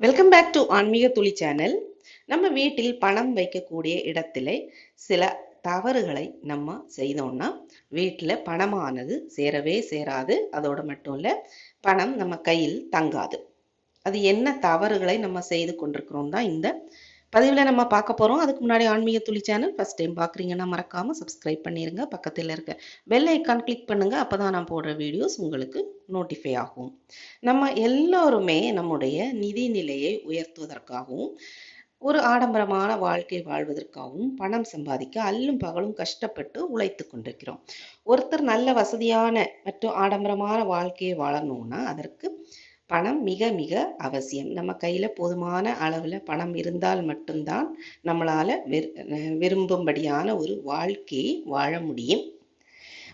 Welcome back to ஆன்மீக துளி channel நம்ம வீட்டில் பணம் வைக்கக்கூடிய இடத்துல சில தவறுகளை நம்ம செய்தோம்னா வீட்டில் பணமானது சேரவே சேராது. அதோடு மட்டும் இல்லை பணம் நம்ம கையில் தங்காது. அது என்ன தவறுகளை நம்ம செய்து கொண்டிருக்கிறோம் தான் இந்த பதிவில் நம்ம பார்க்க போகிறோம் அதுக்கு முன்னாடி ஆன்மீக துளி சேனல் ஃபஸ்ட் டைம் பார்க்குறீங்கன்னா மறக்காமல் சப்ஸ்கிரைப் பண்ணிடுங்க பக்கத்தில் இருக்க பெல் ஐக்கான் கிளிக் பண்ணுங்கள் அப்போ தான் நான் போடுற வீடியோஸ் உங்களுக்கு நோட்டிஃபை ஆகும். நம்ம எல்லோருமே நம்முடைய நிதி நிலையை உயர்த்துவதற்காகவும் ஒரு ஆடம்பரமான வாழ்க்கை வாழ்வதற்காகவும் பணம் சம்பாதிக்க அல்லும் பகலும் கஷ்டப்பட்டு உழைத்து கொண்டிருக்கிறோம். ஒருத்தர் நல்ல வசதியான மற்றும் ஆடம்பரமான வாழ்க்கையை வாழணும்னா அதற்கு பணம் மிக மிக அவசியம். நம்ம கையில் போதுமான அளவில் பணம் இருந்தால் மட்டும்தான் நம்மளால் விரும்பும்படியான ஒரு வாழ்க்கையை வாழ முடியும்.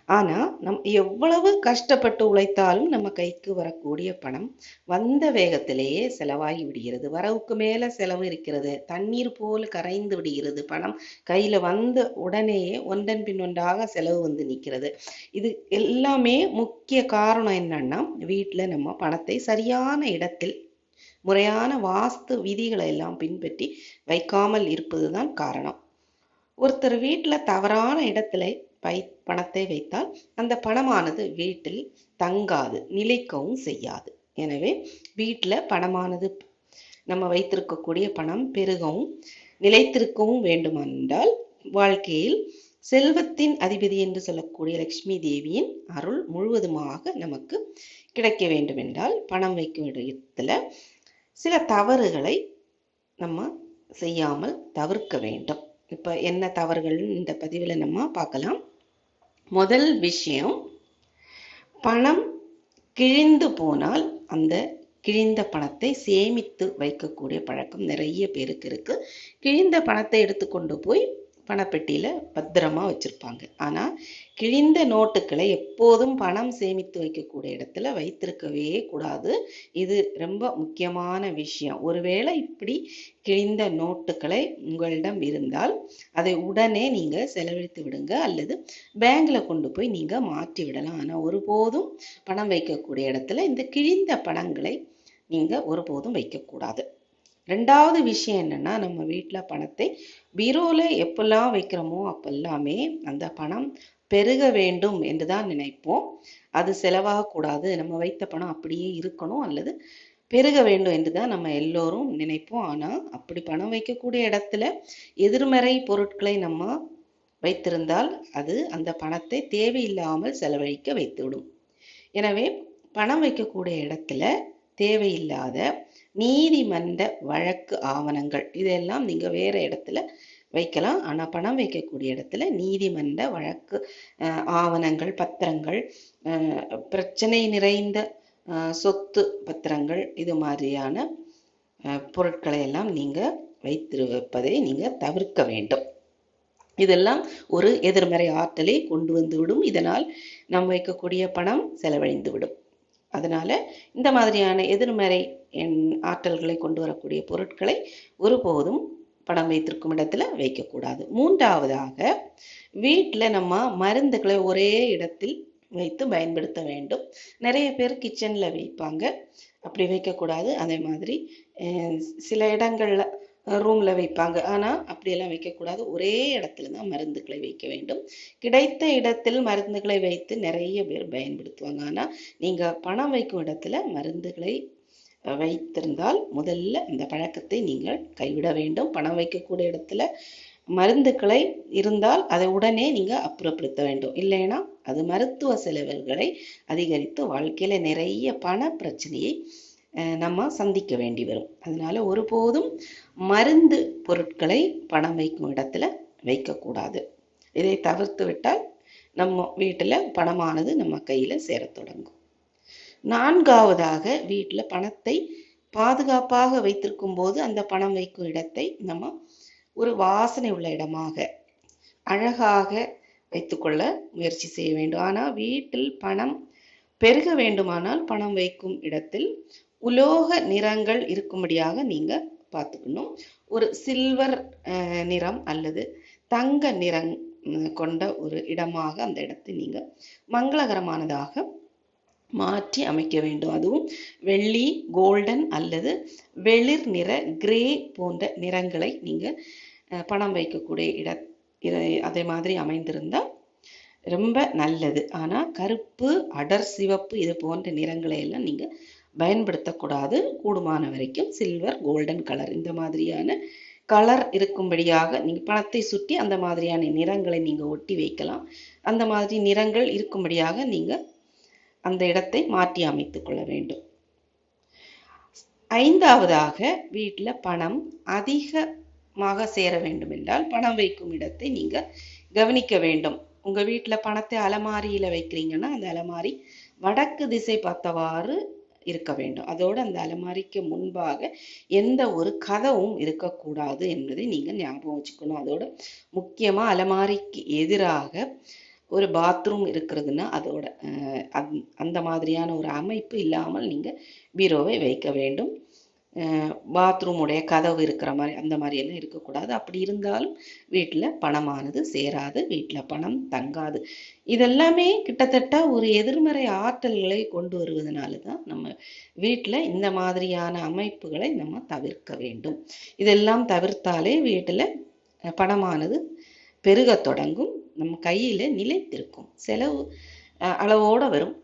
ஆனால் நம் எவ்வளவு கஷ்டப்பட்டு உழைத்தாலும் நம்ம கைக்கு வரக்கூடிய பணம் வந்த வேகத்திலேயே செலவாகி விடுகிறது. வரவுக்கு மேலே செலவு இருக்கிறது. தண்ணீர் போல் கரைந்து விடுகிறது. பணம் கையில் வந்த உடனேயே ஒன்றன் பின் ஒன்றாக செலவு வந்து நிற்கிறது. இது எல்லாமே முக்கிய காரணம் என்னன்னா வீட்டில் நம்ம பணத்தை சரியான இடத்தில் முறையான வாஸ்து விதிகளை எல்லாம் பின்பற்றி வைக்காமல் இருப்பதுதான் காரணம். ஒருத்தர் வீட்டில் தவறான இடத்துல பை பணத்தை வைத்தால் அந்த பணமானது வீட்டில் தங்காது நிலைக்கவும் செய்யாது. எனவே வீட்டில் பணமானது நம்ம வைத்திருக்கக்கூடிய பணம் பெருகவும் நிலைத்திருக்கவும் வேண்டுமென்றால் வாழ்க்கையில் செல்வத்தின் அதிபதி என்று சொல்லக்கூடிய லக்ஷ்மி தேவியின் அருள் முழுவதுமாக நமக்கு கிடைக்க வேண்டுமென்றால் பணம் வைக்கும் இடத்துல சில தவறுகளை நம்ம செய்யாமல் தவிர்க்க வேண்டும். இப்போ என்ன தவறுகள் இந்த பதிவில் நம்ம பார்க்கலாம். முதல் விஷயம் பணம் கிழிந்து போனால் அந்த கிழிந்த பணத்தை சேமித்து வைக்கக்கூடிய பழக்கம் நிறைய பேருக்கு இருக்கு. கிழிந்த பணத்தை எடுத்துக்கொண்டு போய் பணப்பெட்டியில் பத்திரமா வச்சுருப்பாங்க. ஆனால் கிழிந்த நோட்டுகளை எப்போதும் பணம் சேமித்து வைக்கக்கூடிய இடத்துல வைத்திருக்கவே கூடாது. இது ரொம்ப முக்கியமான விஷயம். ஒருவேளை இப்படி கிழிந்த நோட்டுகளை உங்களிடம் இருந்தால் அதை உடனே நீங்கள் செலவழித்து விடுங்க. அல்லது பேங்க்ல கொண்டு போய் நீங்கள் மாற்றி விடலாம். ஆனால் ஒருபோதும் பணம் வைக்கக்கூடிய இடத்துல இந்த கிழிந்த பணங்களை நீங்கள் ஒருபோதும் வைக்கக்கூடாது. ரெண்டாவது விஷயம் என்னன்னா நம்ம வீட்டில் பணத்தை பீரோவில் எப்பெல்லாம் வைக்கிறோமோ அப்பெல்லாமே அந்த பணம் பெருக வேண்டும் என்று தான் நினைப்போம். அது செலவாகக்கூடாது நம்ம வைத்த பணம் அப்படியே இருக்கணும் அல்லது பெருக வேண்டும் என்று தான் நம்ம எல்லோரும் நினைப்போம். ஆனால் அப்படி பணம் வைக்கக்கூடிய இடத்துல எதிர்மறை பொருட்களை நம்ம வைத்திருந்தால் அது அந்த பணத்தை தேவையில்லாமல் செலவழிக்க வைத்துவிடும். எனவே பணம் வைக்கக்கூடிய இடத்துல தேவையில்லாத நீதிமன்ற வழக்கு ஆவணங்கள் இதெல்லாம் நீங்கள் வேறு இடத்துல வைக்கலாம். ஆனால் பணம் வைக்கக்கூடிய இடத்துல நீதிமன்ற வழக்கு ஆவணங்கள் பத்திரங்கள் பிரச்சனை நிறைந்த சொத்து பத்திரங்கள் இது மாதிரியான பொருட்களை எல்லாம் நீங்கள் வைத்திருப்பதை நீங்கள் தவிர்க்க வேண்டும். இதெல்லாம் ஒரு எதிர்மறை ஆற்றலை கொண்டு வந்து விடும். இதனால் நாம் வைக்கக்கூடிய பணம் செலவழிந்து விடும். அதனால இந்த மாதிரியான எதிர்மறை ஆற்றல்களை கொண்டு வரக்கூடிய பொருட்களை ஒருபோதும் பணம் வைத்திருக்கும் இடத்துல வைக்கக்கூடாது. மூன்றாவதாக வீட்டில் நம்ம மருந்துகளை ஒரே இடத்தில் வைத்து பயன்படுத்த வேண்டும். நிறைய பேர் கிச்சனில் வைப்பாங்க. அப்படி வைக்கக்கூடாது. அதே மாதிரி சில இடங்களில் ரூமில் வைப்பாங்க. ஆனால் அப்படியெல்லாம் வைக்கக்கூடாது. ஒரே இடத்துல தான் மருந்துகளை வைக்க வேண்டும். கிடைத்த இடத்தில் மருந்துகளை வைத்து நிறைய பேர் பயன்படுத்துவாங்க. ஆனால் நீங்கள் பணம் வைக்கும் இடத்துல மருந்துகளை வைத்திருந்தால் முதல்ல இந்த பழக்கத்தை நீங்கள் கைவிட வேண்டும். பணம் வைக்கக்கூடிய இடத்துல மருந்துகளை இருந்தால் அதை உடனே நீங்கள் அப்புறப்படுத்த வேண்டும். இல்லைன்னா அது மருத்துவ செலவுகளை அதிகரித்து வாழ்க்கையில் நிறைய பண பிரச்சனையை நம்ம சந்திக்க வேண்டி வரும். அதனால ஒருபோதும் மருந்து பொருட்களை பணம் வைக்கும் இடத்துல வைக்கக்கூடாது. இதை தவிர்த்து விட்டால் நம்ம வீட்டில் பணமானது நம்ம கையில் சேரத் தொடங்கும். நான்காவதாக வீட்டில் பணத்தை பாதுகாப்பாக வைத்திருக்கும் போது அந்த பணம் வைக்கும் இடத்தை நம்ம ஒரு வாசனை உள்ள இடமாக அழகாக வைத்துக்கொள்ள முயற்சி செய்ய வேண்டும். ஆனால் வீட்டில் பணம் பெருக வேண்டுமானால் பணம் வைக்கும் இடத்தில் உலோக நிறங்கள் இருக்கும்படியாக நீங்கள் பார்த்துக்கணும். ஒரு சில்வர் நிறம் அல்லது தங்க நிறம் கொண்ட ஒரு இடமாக அந்த இடத்தை நீங்கள் மங்களகரமானதாக மாற்றி அமைக்க வேண்டும். அதுவும் வெள்ளி கோல்டன் அல்லது வெளிர் நிற கிரே போன்ற நிறங்களை நீங்கள் பணம் வைக்கக்கூடிய இட அதே மாதிரி அமைந்திருந்தால் ரொம்ப நல்லது. ஆனால் கருப்பு அடர் சிவப்பு இது போன்ற நிறங்களை எல்லாம் நீங்கள் பயன்படுத்தக்கூடாது. கூடுமான வரைக்கும் சில்வர் கோல்டன் கலர் இந்த மாதிரியான கலர் இருக்கும்படியாக நீங்கள் பணத்தை சுற்றி அந்த மாதிரியான நிறங்களை நீங்கள் ஒட்டி வைக்கலாம். அந்த மாதிரி நிறங்கள் இருக்கும்படியாக நீங்கள் அந்த இடத்தை மாற்றி அமைத்துக் கொள்ள வேண்டும். ஐந்தாவதாக வீட்டில் பணம் அதிகமாக சேர வேண்டும் என்றால் பணம் வைக்கும் இடத்தை நீங்க கவனிக்க வேண்டும். உங்க வீட்டில் பணத்தை அலமாரியில வைக்கிறீங்கன்னா அந்த அலமாரி வடக்கு திசை பார்த்தவாறு இருக்க வேண்டும். அதோடு அந்த அலமாரிக்கு முன்பாக எந்த ஒரு கதவும் இருக்கக்கூடாது என்பதை நீங்கள் ஞாபகம் வச்சுக்கணும். அதோட முக்கியமா அலமாரிக்கு எதிராக ஒரு பாத்ரூம் இருக்கிறதுன்னா அதோட அந்த- மாதிரியான ஒரு அமைப்பு இல்லாமல் நீங்கள் பீரோவை வைக்க வேண்டும். பாத்ரூமுடைய கதவு இருக்கிற மாதிரி அந்த மாதிரி எல்லாம் இருக்கக்கூடாது. அப்படி இருந்தாலும் வீட்டில் பணமானது சேராது வீட்டில் பணம் தங்காது. இதெல்லாமே கிட்டத்தட்ட ஒரு எதிர்மறை ஆற்றல்களை கொண்டு வருவதனால தான் நம்ம வீட்டில் இந்த மாதிரியான அமைப்புகளை நம்ம தவிர்க்க வேண்டும். இதெல்லாம் தவிர்த்தாலே வீட்டில் பணமானது பெருக தொடங்கும். நம்ம கையில் நிலைத்திருக்கும். செலவு அளவோடு வரும்.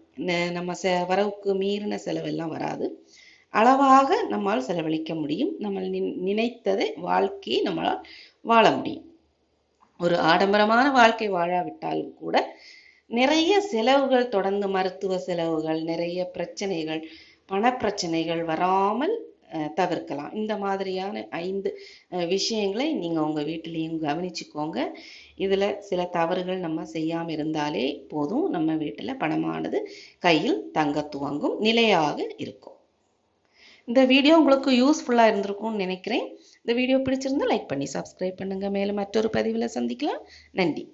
நம்ம செ வரவுக்கு மீறின செலவெல்லாம் வராது. அளவாக நம்மால் செலவழிக்க முடியும். நம்ம நின்- நினைத்ததை வாழ்க்கையை நம்மளால் வாழ முடியும். ஒரு ஆடம்பரமான வாழ்க்கை வாழாவிட்டாலும் கூட நிறைய செலவுகள் தொடர்ந்து மருத்துவ செலவுகள் நிறைய பிரச்சனைகள் பணப்பிரச்சனைகள் வராமல் தவிர்க்கலாம். இந்த மாதிரியான ஐந்து விஷயங்களை நீங்கள் உங்கள் வீட்டிலையும் கவனிச்சுக்கோங்க. இதில் சில தவறுகள் நம்ம செய்யாமல் இருந்தாலே போதும். நம்ம வீட்டில் பணமானது கையில் தங்க துவங்கும் நிலையாக இருக்கும். இந்த வீடியோ உங்களுக்கு யூஸ்ஃபுல்லாக இருந்திருக்கும்னு நினைக்கிறேன். இந்த வீடியோ பிடிச்சிருந்தா லைக் பண்ணி சப்ஸ்கிரைப் பண்ணுங்கள் மேலும் மற்றொரு பதிவில் சந்திக்கலாம். நன்றி.